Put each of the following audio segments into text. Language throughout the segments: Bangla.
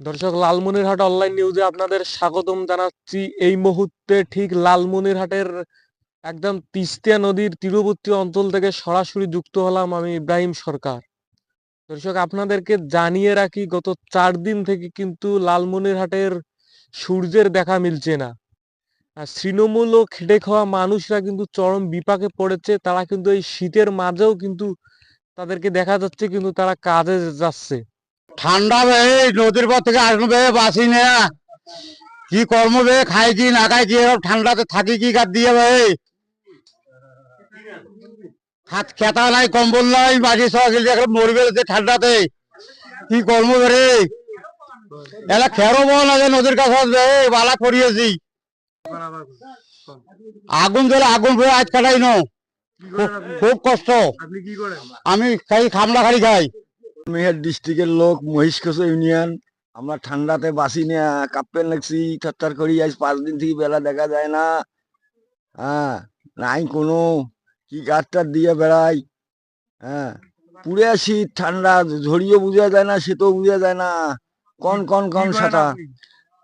দর্শক, লালমনিরহাট অনলাইন নিউজে আপনাদের স্বাগতম জানাচ্ছি। এই মুহূর্তে ঠিক লালমনিরহাটের একদম তিস্তিয়া নদীর তীরবর্তী অঞ্চল থেকে সরাসরি যুক্ত হলাম আমি ইব্রাহিম সরকার। দর্শক, আপনাদেরকে জানিয়ে রাখি, গত চার দিন থেকে কিন্তু লালমনিরহাটের সূর্যের দেখা মিলছে না। আর তৃণমূল ও খেটে খাওয়া মানুষরা কিন্তু চরম বিপাকে পড়েছে। তারা কিন্তু এই শীতের মাঝেও কিন্তু তাদেরকে দেখা যাচ্ছে, কিন্তু তারা কাজে যাচ্ছে। ঠান্ডা বে নদীর পর থেকে আসব বাসি না। কি কর্ম বে, খাই কি না খাই, কি ঠান্ডাতে থাকি কি কাট দিয়ে বে হাত খেতা নাই, কম্বল নাই, বাজি দেখে মরবে ঠান্ডাতে। কি কর্ম বে রে। এলা খেরো বল না যে নদীর কাছে আসবে বালা করিয়েছি আগুন ধরে আগুন বয়ে আজ কাটাই নো। খুব কষ্ট। আমি খাই খামলা খালি খাই। মেহের ডিস্ট্রিক্টের লোক মহিষকস ইউনিয়ন। আমরা ঠান্ডাতে বাসি না কাপ্পেন লাগছি থরথর করি। আজ পাঁচ দিন থেকে বেলা দেখা যায় না। হ্যাঁ নাই কোনো। কি গাছটার দিয়ে বেড়াই? হ্যাঁ পুরে শীত ঠান্ডা ঝড়িও বুঝা যায় না শীতও বুঝা যায় না। কন কন কন সাথা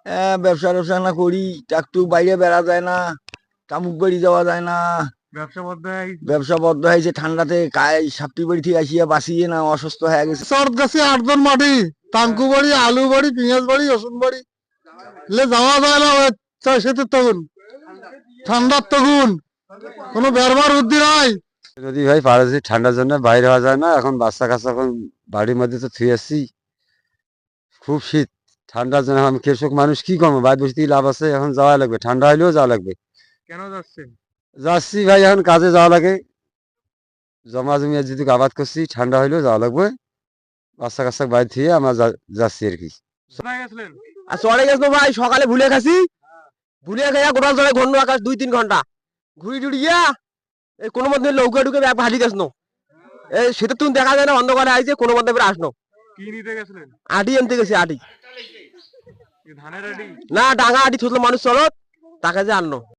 হ্যাঁ ব্যবসা ট্যাবসা না করি। একটু বাইরে বেড়া যায় না। তামুক বাড়ি যাওয়া যায় না। ব্যবসা বদ্ধ হয়েছে ঠান্ডাতে গায়ে সাপটি বাড়ি থেকে আসিয়া বাসিয়ে না অসুস্থ হয়ে গেছে। চট গাছে আটজন মাটি টাঙ্কু বাড়ি আলু বাড়ি পেঁয়াজ বাড়ি রসুন বাড়ি। লে যাওয়া যায় না শীতের তখন। ঠান্ডার তখন। কোনো বেরবার বুদ্ধি নাই। যদি ভাই পারছি ঠান্ডার জন্য বাইরে হওয়া যায় না এখন বাচ্চা কাচ্চা এখন বাড়ির মধ্যে তো থুয়ে আসছি। খুব শীত। ঠান্ডার জন্য আমি কৃষক মানুষ কি করব? বাইরে বসে লাভ আছে এখন যাওয়া লাগবে। ঠান্ডা হইলেও যাওয়া লাগবে। কেন যাচ্ছেন? যাচ্ছি ভাই এখন কাজে যাওয়া লাগে। জমা জমি যদি আবাদ করছি ঠান্ডা হইলেও যাওয়া লাগবে। বাচ্চা কাচ্চা বাইরে থুয়ে আমরা যাচ্ছি আর কি। আর চলে গেছো ভাই সকালে ভুলে গেছি ভুলে খাইয়া গোটাল চলে ঘন আকাশ দুই তিন ঘণ্টা ঘুরি টুড়িয়া এই কোনো মধ্যে লৌকা ঢুকে ব্যাগ ভালি গেছো এই সেটা তুমি দেখা যায় না অন্ধকারে আইছে কোনো মধ্যে ফের আসনো কি নিতে গেছিলেন? আটি আনতে গেছি আটি না ডাঙা আটি ছুটলো মানুষ চলত তাকে যে আনলো।